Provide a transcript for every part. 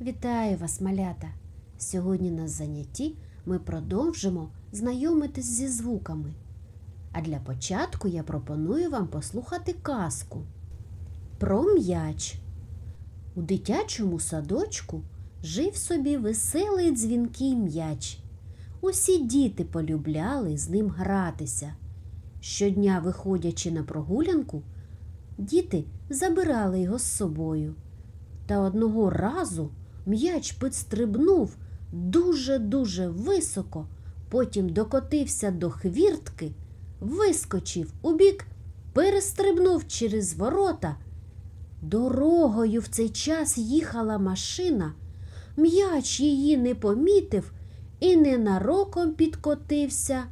Вітаю вас, малята! Сьогодні на занятті ми продовжимо знайомитись зі звуками. А для початку я пропоную вам послухати казку про м'яч. У дитячому садочку жив собі веселий дзвінкий м'яч. Усі діти полюбляли з ним гратися. Щодня, виходячи на прогулянку, діти забирали його з собою. Та одного разу м'яч підстрибнув дуже-дуже високо, потім докотився до хвіртки, вискочив у бік, перестрибнув через ворота. Дорогою в цей час їхала машина, м'яч її не помітив і ненароком підкотився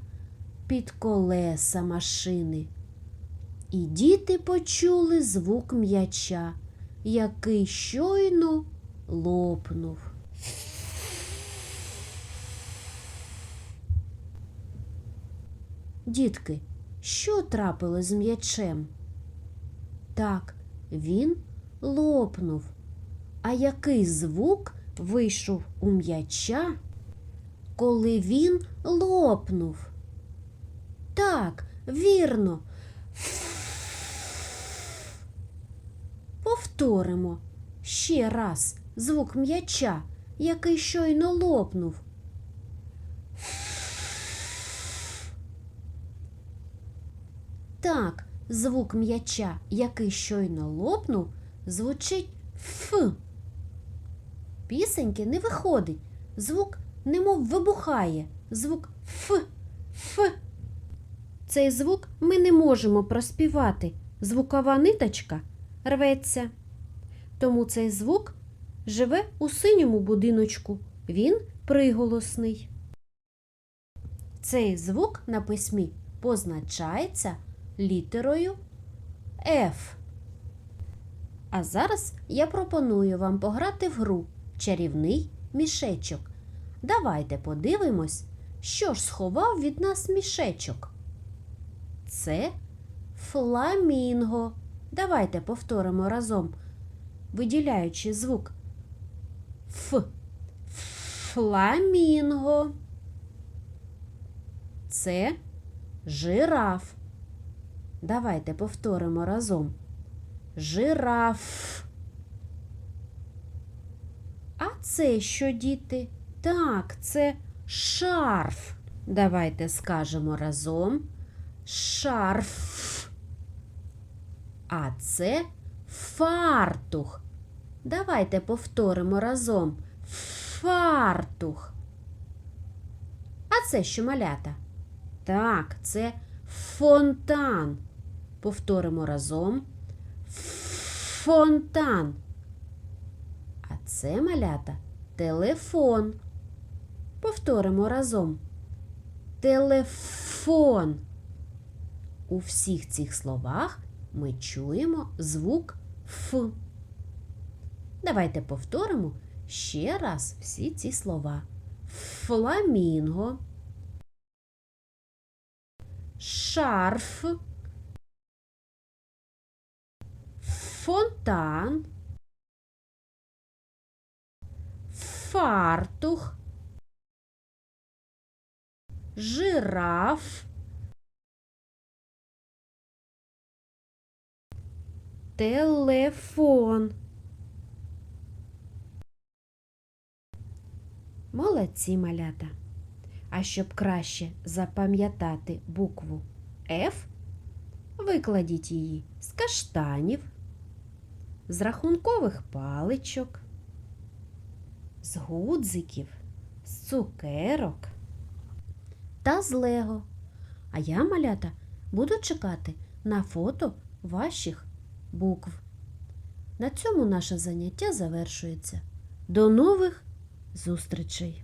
під колеса машини. І діти почули звук м'яча, який щойно лопнув. Дітки, що трапилось з м'ячем? Так, він лопнув. А який звук вийшов у м'яча, коли він лопнув? Так, вірно. Повторимо ще раз звук м'яча, який щойно лопнув. Так, звук м'яча, який щойно лопнув, звучить Ф. Пісеньки не виходить. Звук немов вибухає. Звук Ф. Ф. Цей звук ми не можемо проспівати. Звукова ниточка рветься. Тому цей звук живе у синьому будиночку. Він приголосний. Цей звук на письмі позначається літерою F. А зараз я пропоную вам пограти в гру Чарівний мішечок. Давайте подивимось, що ж сховав від нас мішечок. Це фламінго. Давайте повторимо разом, виділяючи звук Ф. Фламінго. Це жираф. Давайте повторимо разом. Жираф. А це що, діти? Так, це шарф. Давайте скажемо разом. Шарф. А це фартух. Давайте повторимо разом. Фартух. А це що малята? Так, це фонтан. Повторимо разом. Фонтан. А це малята телефон. Повторимо разом. Телефон. У всіх цих словах ми чуємо звук Ф. Давайте повторимо ще раз всі ці слова. Фламінго, шарф, фонтан, фартух, жираф, телефон. Молодці малята. А щоб краще запам'ятати букву F, викладіть її з каштанів, з рахункових паличок, з гудзиків, з цукерок та з лего. А я, малята, буду чекати на фото ваших букв. На цьому наше заняття завершується. До нових зустрічей.